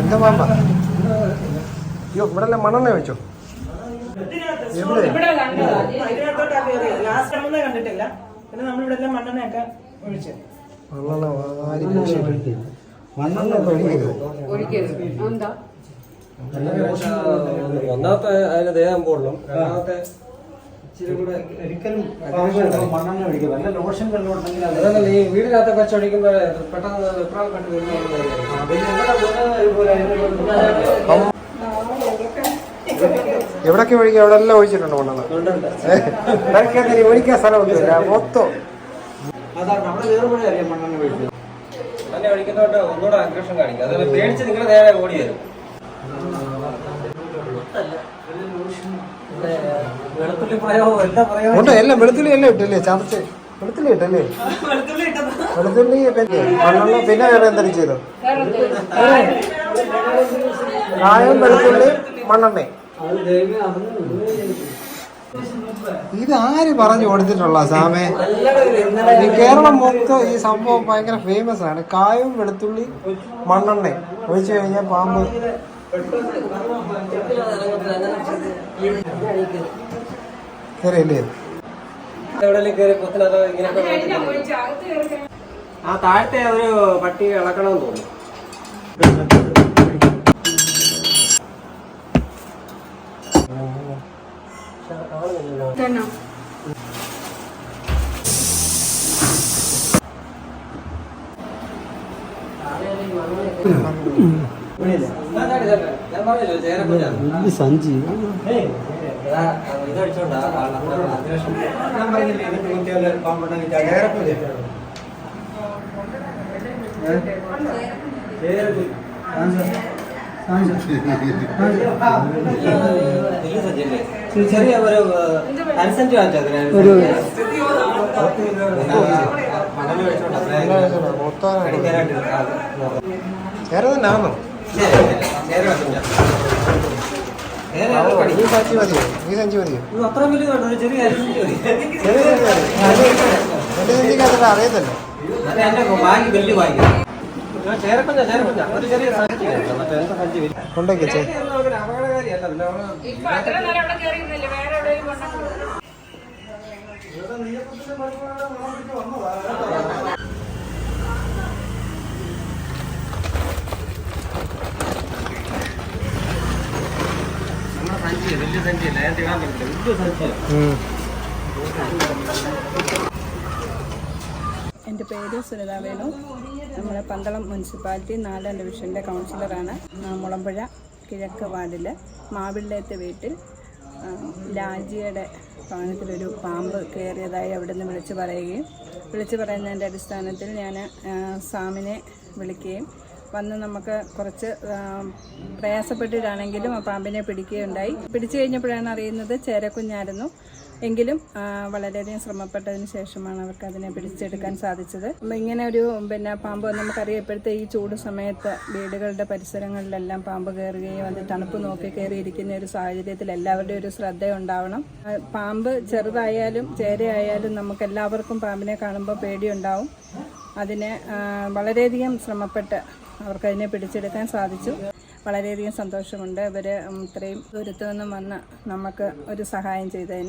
എന്താ മാമ്പ അയ്യോ ഇവിടെ എല്ലാം മണ്ണെണ്ണ വെച്ചോ എവിടെ? ഇവിടെ കണ്ടതാ. ഇതിനകത്തോട്ടാ കയറിയത് ലാസ്റ്റ് കണ്ടിട്ടില്ല. പിന്നെ നമ്മളിവിടെ എല്ലാം മണ്ണെണ്ണയൊക്കെ ഒഴിച്ചു. മണ്ണെണ്ണ വാരി പൂശിയിട്ട് മണ്ണെണ്ണ ഒഴിക്കരുത്. ഒഴിക്കരുത്. എന്താ ഒന്നാമത്തെ അതിന് ദേഹം പോടണം രണ്ടാമത്തെ ഒരിക്കലും മണ്ണെണ്ണ ഒഴിക്കുക വല്ല ലോഷൻ വെള്ളം ഉണ്ടെങ്കിൽ അത് അതല്ല ഈ വീടിനകത്ത് വെച്ച് ഒഴിക്കുമ്പോൾ പെട്ടെന്ന് വെപ്രാളം കണ്ട് വരുന്ന പിന്നെ എങ്ങനെ പോകുന്നത് ഇതുപോലെ അതിന് എവിടൊക്കെ ഒഴിക്കുക അവിടെ എല്ലാം ഒഴിച്ചിട്ടുണ്ട് മണ്ണെണ്ണ എന്തിന് ഒഴിക്കാൻ സ്ഥലമൊന്നുമില്ല മൊത്തം. അതാണ് അറിയാം മണ്ണെണ്ണ ഒഴിക്കുക തന്നെ ഒഴിക്കുന്നോട്ട് ഒന്നുകൂടെ അഗ്രഷൻ കാണിക്കും. അത് പേടിച്ച് നിങ്ങൾ നേരെ ഓടി വരും. ഉണ്ട്? എല്ലാം വെളുത്തുള്ളി എല്ലാം ഇട്ടല്ലേ? ചതച്ച്. വെളുത്തുള്ളി ഇട്ടല്ലേ? വെളുത്തുള്ളി പിന്നെ മണ്ണെണ്ണ പിന്നെ വേറെ എന്തെങ്കിലും ചെയ്തു? കായം വെളുത്തുള്ളി മണ്ണെണ്ണ. ഇത് ആര് പറഞ്ഞു കൊടുത്തിട്ടുള്ള സാമേ? ഈ കേരളം മൊത്തം ഈ സംഭവം ഭയങ്കര ഫേമസ് ആണ്. കായം വെളുത്തുള്ളി മണ്ണെണ്ണ. ഒഴിച്ചു കഴിഞ്ഞാൽ പാമ്പ്. കയറിയല്ലേ? ആ താഴത്തെ ഒരു പട്ടി ഇളക്കണമെന്ന് തോന്നുന്നു. ചേരക്കുഞ്ഞാണ് സഞ്ചി ചെറിയ ഒരു കൺസെന്റ് ഒരു വേറെ ഈ സഞ്ചി മതിയോ ഈ സഞ്ചി മതിയോ ചെറിയ സഞ്ചി എന്റെ സഞ്ചിക്കകത്തിട്ട് അറിയത്തില്ല അത് എന്റെ ബാഗ് വലിയ ബാഗ് ചേരക്കുഞ്ഞ എന്റെ പേര് സുനിത വേണു. നമ്മുടെ പന്തളം മുനിസിപ്പാലിറ്റി നാലാം ഡിവിഷന്റെ കൗൺസിലറാണ്. മുളമ്പുഴ കിഴക്ക് വാർഡിൽ മാവിള്ളേത്തെ വീട്ടിൽ രാജിയുടെ ലാജിയുടെ ഭവനത്തിലൊരു പാമ്പ് കയറിയതായി അവിടെ നിന്ന് വിളിച്ചു പറയുകയും വിളിച്ചു പറയുന്നതിന്റെ അടിസ്ഥാനത്തിൽ ഞാൻ സാമിനെ വിളിക്കുകയും വന്ന് നമുക്ക് കുറച്ച് പ്രയാസപ്പെട്ടിട്ടാണെങ്കിലും ആ പാമ്പിനെ പിടിക്കുകയുണ്ടായി. പിടിച്ചു കഴിഞ്ഞപ്പോഴാണ് അറിയുന്നത് ചേരക്കുഞ്ഞായിരുന്നു. എങ്കിലും വളരെയധികം ശ്രമപ്പെട്ടതിന് ശേഷമാണ് അവർക്ക് അതിനെ പിടിച്ചെടുക്കാൻ സാധിച്ചത്. ഇങ്ങനെ ഒരു പിന്നെ പാമ്പ് നമുക്കറിയാം ഇപ്പോഴത്തെ ഈ ചൂട് സമയത്ത് വീടുകളുടെ പരിസരങ്ങളിലെല്ലാം പാമ്പ് കയറുകയും അത് തണുപ്പ് നോക്കി കയറിയിരിക്കുന്ന ഒരു സാഹചര്യത്തിൽ എല്ലാവരുടെയും ഒരു ശ്രദ്ധ ഉണ്ടാവണം പാമ്പ് ചെറുതായാലും ചേരയായാലും നമുക്ക് എല്ലാവർക്കും പാമ്പിനെ കാണുമ്പോൾ പേടിയുണ്ടാവും. അതിനെ വളരെയധികം ശ്രമപ്പെട്ട് അവർക്കതിനെ പിടിച്ചെടുക്കാൻ സാധിച്ചു. വളരെയധികം സന്തോഷമുണ്ട്. ഇവർ ഇത്രയും ദൂരത്തു നിന്നും വന്ന് നമുക്ക് ഒരു സഹായം ചെയ്തതിന്.